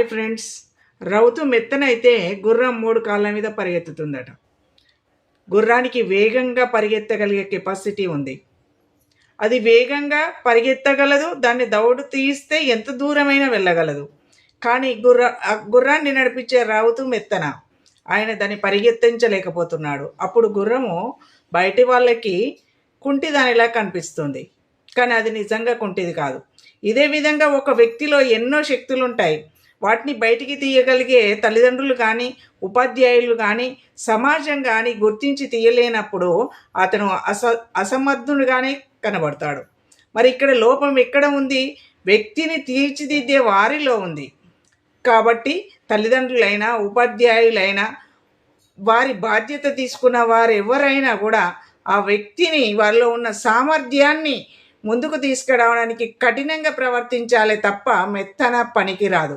Hi friends రౌతు మెత్తనైతే గుర్రం మూడు కాళ్ళ మీద పరిగెత్తుతుందట. గుర్రానికి వేగంగా పరిగెత్తగలిగే కెపాసిటీ ఉంది. అది వేగంగా పరిగెత్తగలదు దాన్ని దౌడు తీస్తే ఎంత దూరమైనా వెళ్ళగలదు. కానీ గుర్ర గుర్రాన్ని నడిపించే రావుతూ మెత్తన ఆయన దాన్ని పరిగెత్తించలేకపోతున్నాడు. అప్పుడు గుర్రము బయటి వాళ్ళకి కుంటి దానిలా కనిపిస్తుంది. కానీ అది నిజంగా కుంటిది కాదు. ఇదే విధంగా ఒక వ్యక్తిలో ఎన్నో శక్తులు ఉంటాయి వాటిని బయటికి తీయగలిగే తల్లిదండ్రులు కానీ ఉపాధ్యాయులు కానీ సమాజం కానీ గుర్తించి తీయలేనప్పుడు అతను అస అసమర్థుడుగానే కనబడతాడు. మరి ఇక్కడ లోపం ఎక్కడ ఉంది? వ్యక్తిని తీర్చిదిద్దే వారిలో ఉంది. కాబట్టి తల్లిదండ్రులైనా ఉపాధ్యాయులైనా వారి బాధ్యత తీసుకున్న వారు ఎవరైనా కూడా ఆ వ్యక్తిని వారిలో ఉన్న సామర్థ్యాన్ని ముందుకు తీసుకురావడానికి కఠినంగా ప్రవర్తించాలి తప్ప మెత్తన పనికిరాదు.